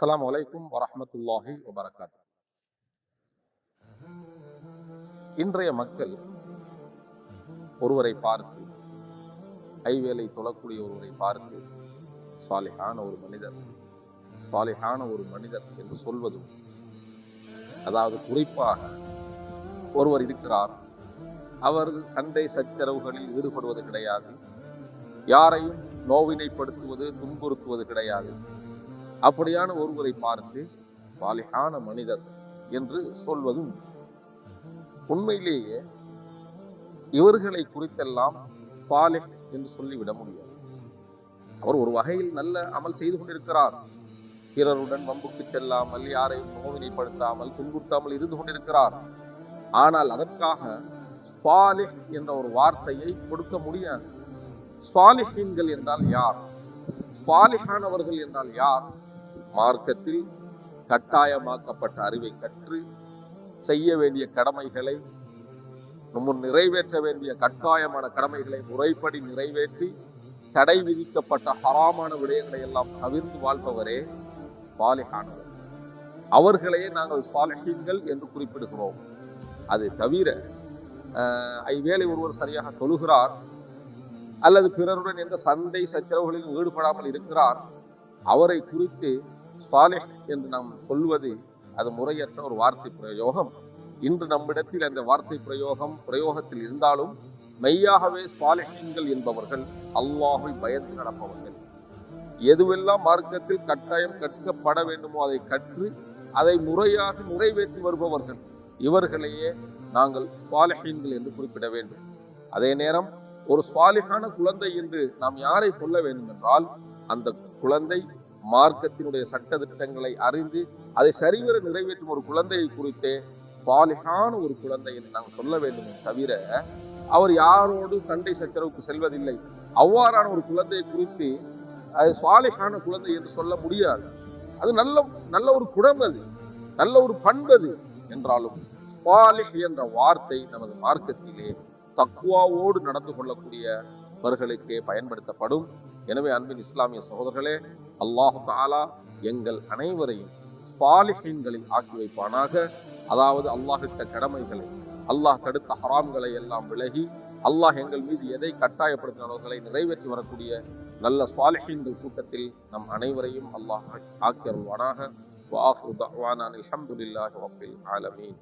அஸ்ஸலாமு அலைக்கும் வரமத்துல்லாஹி வபரகாத் இன்றைய மக்கள் ஒருவரை பார்த்து ஐவேலை தொழக்கூடிய ஒருவரை பார்த்து சாலிஹான ஒரு மனிதர் சாலிஹான ஒரு மனிதர் என்று சொல்வதும் அதாவது குறிப்பாக ஒருவர் இருக்கிறார். அவர் சண்டை சச்சரவுகளில் ஈடுபடுவது கிடையாது. யாரையும் நோவினைப்படுத்துவது துன்புறுத்துவது கிடையாது. அப்படியான ஒருவரை பார்த்து பாலிகான மனிதர் என்று சொல்வதும் உண்மையிலேயே இவர்களை குறித்தெல்லாம் பாலிஹ் என்று சொல்லிவிட முடியாது. அவர் ஒரு வகையில் நல்ல அமல் செய்து கொண்டிருக்கிறார். பிறருடன் வம்புக்கு செல்லாமல் யாரையும் நோவினைப்படுத்தாமல் துன்புறுத்தாமல் இருந்து கொண்டிருக்கிறார். ஆனால் அதற்காக ஸ்வாலிஹ் என்ற ஒரு வார்த்தையை கொடுக்க முடியாது. ஸ்வாலிஹீன்கள் என்றால் யார்? ஸ்வாலிஹானவர்கள் என்றால் யார்? மார்க்கத்தில் கட்டாயமாக்கப்பட்ட அறிவை கற்று செய்ய வேண்டிய கடமைகளை முன் நிறைவேற்ற வேண்டிய கட்டாயமான கடமைகளை முறைப்படி நிறைவேற்றி தடை விதிக்கப்பட்ட ஹராமான விடயங்களை எல்லாம் தவிர்த்து வாழ்பவரே பாலிஹானவர் அவர்களையே நாங்கள் சாலிஹீன்கள் என்று குறிப்பிடுகிறோம். அது தவிர ஐவேளை ஒருவர் சரியாக தொழுகிறார் அல்லது பிறருடன் எந்த சண்டை சச்சரவுகளிலும் ஈடுபடாமல் இருக்கிறார் அவரை குறித்து சாலிஹ் என்று நாம் சொல்வது அது முறையற்ற ஒரு வார்த்தை பிரயோகம். இன்று நம்மிடத்தில் அந்த வார்த்தை பிரயோகம் பிரயோகத்தில் இருந்தாலும் மெய்யாகவே சாலிஹீன்கள் என்பவர்கள் அல்லாஹை பயந்து நடப்பவர்கள். எதுவெல்லாம் மார்க்கத்தில் கட்டாயம் கற்கப்பட வேண்டுமோ அதை கற்று அதை முறையாக நிறைவேற்றி வருபவர்கள். இவர்களையே நாங்கள் சுவாலிஹீன்கள் என்று குறிப்பிட வேண்டும். அதே நேரம் ஒரு சுவாலிகான குழந்தை என்று நாம் யாரை சொல்ல வேண்டும் என்றால் அந்த குழந்தை மார்க்கத்தினுடைய சட்ட திட்டங்களை அறிந்து அதை சரிவர நிறைவேற்றும் ஒரு குழந்தையை குறித்தே சுவாலிகான ஒரு குழந்தை என்று நாங்கள் சொல்ல வேண்டும் தவிர அவர் யாரோடு சண்டை சச்சரவுக்கு செல்வதில்லை. அவ்வாறான ஒரு குழந்தையை குறித்து அது சுவாலிகான குழந்தை என்று சொல்ல முடியாது. அது நல்ல நல்ல ஒரு குணம் அது நல்ல ஒரு பண்பது என்றாலும் சுவாலிஹ் என்ற வார்த்தை நமது மார்க்கத்திலே தக்குவாவோடு நடந்து கொள்ளக்கூடியவர்களுக்கே பயன்படுத்தப்படும். எனவே அன்பின் இஸ்லாமிய சகோதரர்களே அல்லாஹு தாலா எங்கள் அனைவரையும் சாலிஹீன்களில் ஆக்கி வைப்பானாக. அதாவது அல்லாஹிட்ட கடமைகளை அல்லாஹ் தடுத்த ஹராம்களை எல்லாம் விலகி அல்லாஹ் எங்கள் மீது எதை கட்டாயப்படுத்தினவர்களை நிறைவேற்றி வரக்கூடிய நல்ல சாலிஹீன்கள் கூட்டத்தில் நம் அனைவரையும் அல்லாஹ் ஆக்கி அருள்வானாக. வாஹு தஅவானா அல்ஹம்துலில்லாஹி ஆலமீன்.